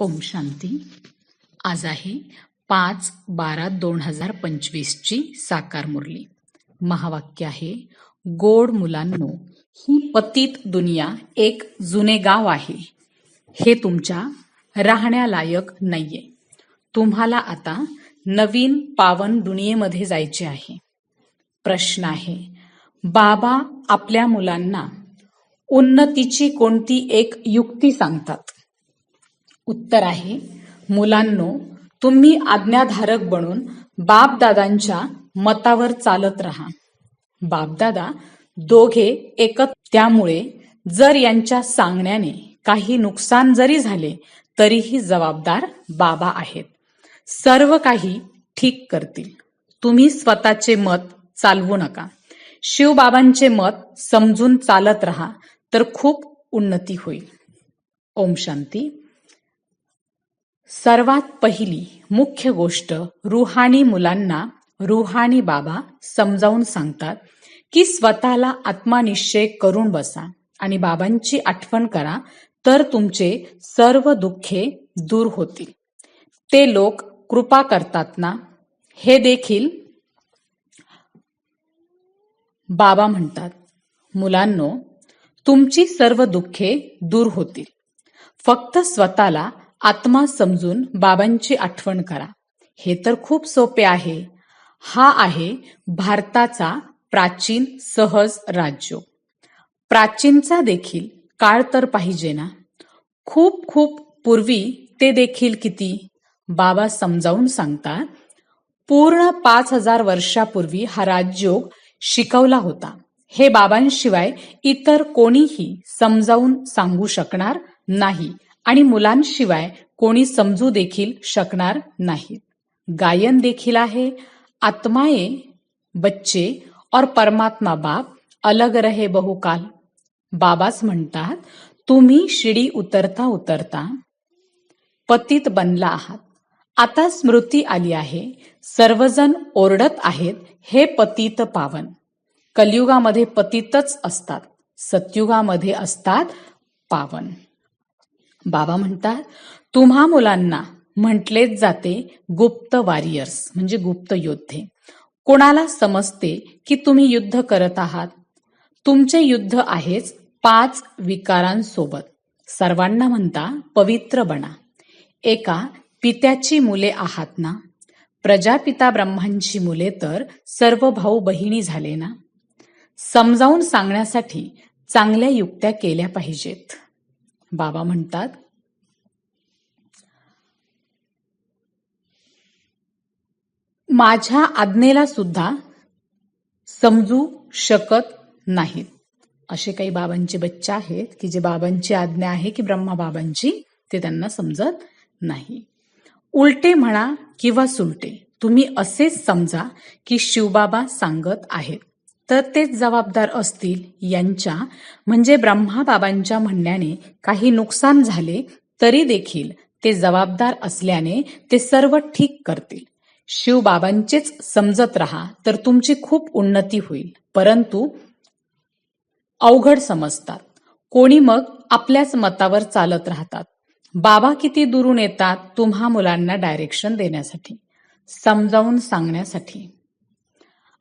ओम शांती. आज आहे पाच बारा दोन हजार पंचवीसची साकार मुरली. महावाक्य आहे गोड मुलांनो ही पतित दुनिया एक जुने गाव आहे. हे तुमच्या राहण्यालायक नाहीये. तुम्हाला आता नवीन पावन दुनियेमध्ये जायचे आहे. प्रश्न आहे बाबा आपल्या मुलांना उन्नतीची कोणती एक युक्ती सांगतात? उत्तर आहे मुलांनो तुम्ही आज्ञाधारक बनून बापदादांच्या मतावर चालत राहा. बापदादा दोघे एकत्र त्यामुळे जर यांच्या सांगण्याने काही नुकसान जरी झाले तरीही जबाबदार बाबा आहेत. सर्व काही ठीक करतील. तुम्ही स्वतःचे मत चालवू नका. शिवबाबांचे मत समजून चालत राहा तर खूप उन्नती होईल. ओम शांती. सर्वात पहिली मुख्य गोष्ट रुहानी मुलांना रुहानी बाबा समजावून सांगतात की स्वतःला आत्मानिश्चय करून बसा आणि बाबांची आठवण करा तर तुमचे सर्व दुःखे दूर होतील. ते लोक कृपा करतात ना? हे देखील बाबा म्हणतात. मुलांनो तुमची सर्व दुःखे दूर होतील. फक्त स्वतःला आत्मा समजून बाबांची आठवण करा. हे तर खूप सोपे आहे. हा आहे भारताचा प्राचीन सहज राज्य. प्राचीनचा देखील काळ तर पाहिजे ना? खूप खूप पूर्वी ते देखील किती? बाबा समजावून सांगतात पूर्ण पाच हजार वर्षापूर्वी हा राजयोग शिकवला होता. हे बाबांशिवाय इतर कोणीही समजावून सांगू शकणार नाही. आणि मुलांशिवाय कोणी समजू देखील शकणार नाही गायन देखील आहे. आत्माए बच्चे और परमात्मा बाप अलग रहे बहुकाल. बाबाच म्हणतात तुम्ही शिडी उतरता उतरता पतित बनला आहात. आता स्मृती आली आहे. सर्वजण ओरडत आहेत हे पतित पावन. कलियुगामध्ये पतितच असतात. सत्युगामध्ये असतात पावन. बाबा म्हणतात तुम्हा मुलांना म्हटलेच जाते गुप्त वॉरियर्स म्हणजे गुप्त योद्धे. कोणाला समजते की तुम्ही युद्ध करत आहात? तुमचे युद्ध आहेच पाच विकारांसोबत. सर्वांना म्हणता पवित्र बना. एका पित्याची मुले आहात ना? प्रजापिता ब्रह्मांची मुले तर सर्व भाऊ बहिणी झाले ना? समजावून सांगण्यासाठी चांगल्या युक्त्या केल्या पाहिजेत. बाबा म्हणतात माझ्या आज्ञेला सुद्धा समजू शकत नाहीत. असे काही बाबांचे बच्चे आहेत की जे बाबांची आज्ञा आहे की ब्रह्मा बाबांची ते त्यांना समजत नाही. उलटे म्हणा किंवा सुलटे तुम्ही असेच समजा की शिवबाबा सांगत आहेत. तर तेच जबाबदार असतील यांच्या. म्हणजे ब्रह्माबाबांच्या म्हणण्याने काही नुकसान झाले तरी देखील ते जबाबदार असल्याने ते सर्व ठीक करतील. शिवबाबांचेच समजत राहा तर तुमची खूप उन्नती होईल. परंतु अवघड समजतात. कोणी मग आपल्याच मतावर चालत राहतात. बाबा किती दुरून येतात तुम्हा मुलांना डायरेक्शन देण्यासाठी समजावून सांगण्यासाठी.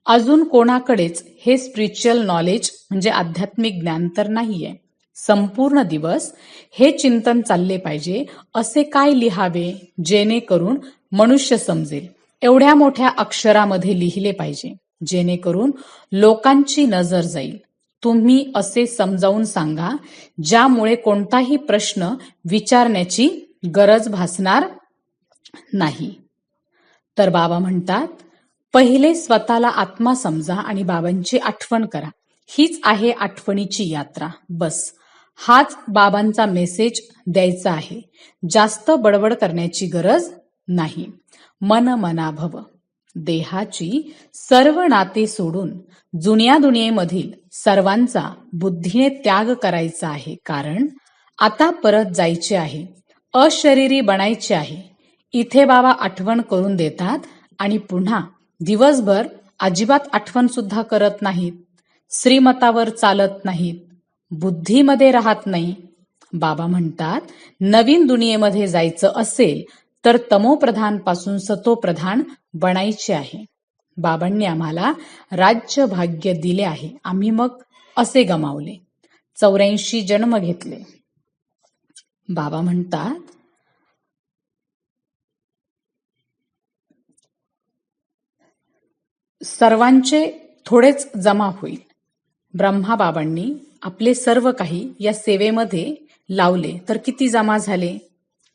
अजून कोणाकडेच हे स्पिरिच्युअल नॉलेज म्हणजे आध्यात्मिक ज्ञान तर नाहीये. संपूर्ण दिवस हे चिंतन चालले पाहिजे असे काय लिहावे जेणेकरून मनुष्य समजेल. एवढ्या मोठ्या अक्षरामध्ये लिहिले पाहिजे जेणेकरून लोकांची नजर जाईल. तुम्ही असे समजावून सांगा ज्यामुळे कोणताही प्रश्न विचारण्याची गरज भासणार नाही. तर बाबा म्हणतात पहिले स्वतःला आत्मा समजा आणि बाबांची आठवण करा. हीच आहे आठवणीची यात्रा. बस. हाच बाबांचा मेसेज द्यायचा आहे. जास्त बडबड करण्याची गरज नाही. मन मनाभव. देहाची सर्व नाते सोडून जुन्या दुनियेमधील सर्वांचा बुद्धीने त्याग करायचा आहे. कारण आता परत जायचे आहे. अशरीरी बनायचे आहे. इथे बाबा आठवण करून देतात आणि पुन्हा दिवसभर अजिबात आठवण सुद्धा करत नाहीत. श्रीमतावर चालत नाहीत. बुद्धीमध्ये राहत नाही. बाबा म्हणतात नवीन दुनियेमध्ये जायचं असेल तर तमोप्रधानपासून सतोप्रधान बनायचे आहे. बाबांनी आम्हाला राज्य भाग्य दिले आहे. आम्ही मग असे गमावले. चौऱ्याऐंशी जन्म घेतले. बाबा म्हणतात सर्वांचे थोडेच जमा होईल. ब्रह्माबाबांनी आपले सर्व काही या सेवेमध्ये लावले. तर किती जमा झाले?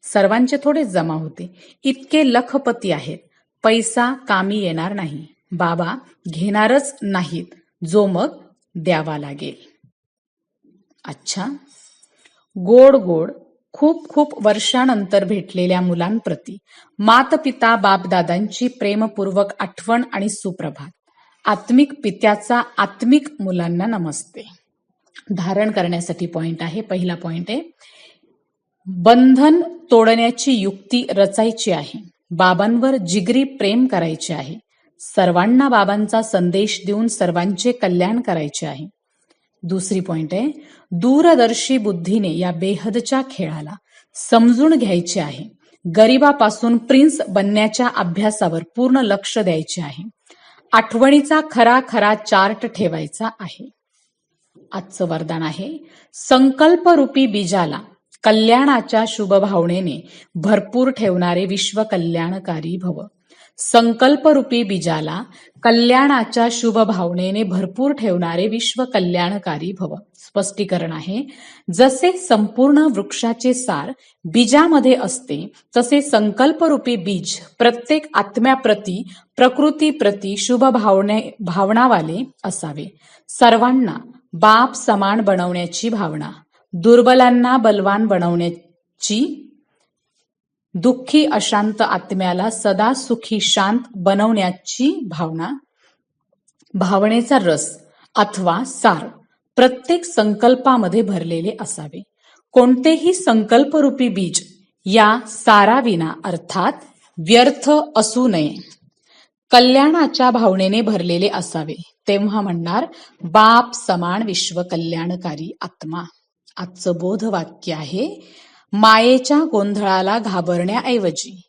सर्वांचे थोडेच जमा होते. इतके लखपती आहेत. पैसा कामी येणार नाही. बाबा घेणारच नाहीत. जो मग द्यावा लागेल. अच्छा. गोड गोड. खूप खूप वर्षानंतर भेटलेल्या मुलांप्रती मातपिता बापदादांची प्रेमपूर्वक आठवण आणि सुप्रभात. आत्मिक पित्याचा आत्मिक मुलांना नमस्ते. धारण करण्यासाठी पॉइंट आहे. पहिला पॉइंट आहे. बंधन तोडण्याची युक्ती रचायची आहे. बाबांवर जिगरी प्रेम करायचे आहे. सर्वांना बाबांचा संदेश देऊन सर्वांचे कल्याण करायचे आहे. दुसरी पॉइंट आहे दूरदर्शी बुद्धीने या बेहदच्या खेळाला समजून घ्यायचे आहे. गरिबापासून प्रिन्स बनण्याच्या अभ्यासावर पूर्ण लक्ष द्यायचे आहे. आठवणीचा खरा खरा चार्ट ठेवायचा आहे. आजचं वरदान आहे संकल्परूपी बीजाला कल्याणाच्या शुभभावनेने भरपूर ठेवणारे विश्व कल्याणकारी भव. संकल्परूपी बीजाला कल्याणाच्या शुभ भावनेने भरपूर ठेवणारे विश्व कल्याणकारी भव. स्पष्टीकरण आहे जसे संपूर्ण वृक्षाचे सार बीजामध्ये असते तसे संकल्परूपी बीज प्रत्येक आत्म्याप्रती प्रकृतीप्रती शुभ भावने भावनावाले असावे. सर्वांना बाप समान बनवण्याची भावना दुर्बलांना बलवान बनवण्याची दुःखी अशांत आत्म्याला सदा सुखी शांत बनवण्याची भावना. भावनेचा रस अथवा सार प्रत्येक संकल्पामध्ये भरलेले असावे. कोणतेही संकल्परूपी बीज या साराविना अर्थात व्यर्थ असू नये. कल्याणाच्या भावनेने भरलेले असावे. तेव्हा म्हणणार बाप समान विश्व कल्याणकारी आत्मा. आजचं बोधवाक्य आहे मायेच्या गोंधळाला घाबरण्याऐवजी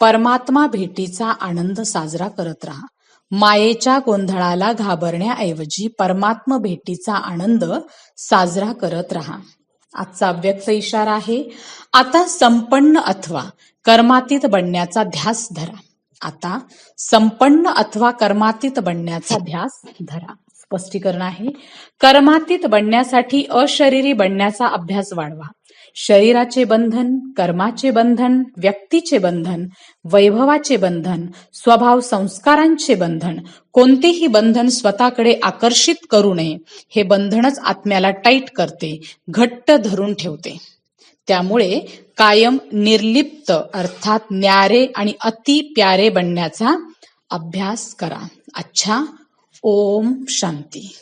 परमात्मा भेटीचा आनंद साजरा करत राहा. मायेच्या गोंधळाला घाबरण्याऐवजी परमात्मा भेटीचा आनंद साजरा करत राहा. आजचा व्यक्त इशारा आहे आता संपन्न अथवा कर्मातीत बनण्याचा ध्यास धरा. आता संपन्न अथवा कर्मातीत बनण्याचा ध्यास धरा. स्पष्टीकरण आहे कर्मातीत बनण्यासाठी अशरीरी बनण्याचा अभ्यास वाढवा. शरीराचे बंधन कर्माचे बंधन व्यक्तीचे बंधन वैभवाचे बंधन स्वभाव संस्कारांचे बंधन कोणतेही बंधन स्वतःकडे आकर्षित करू नये हे बंधनच आत्म्याला टाईट करते घट्ट धरून ठेवते. त्यामुळे कायम निर्लिप्त अर्थात न्यारे आणि अति प्यारे बनण्याचा अभ्यास करा. अच्छा ओम शांती.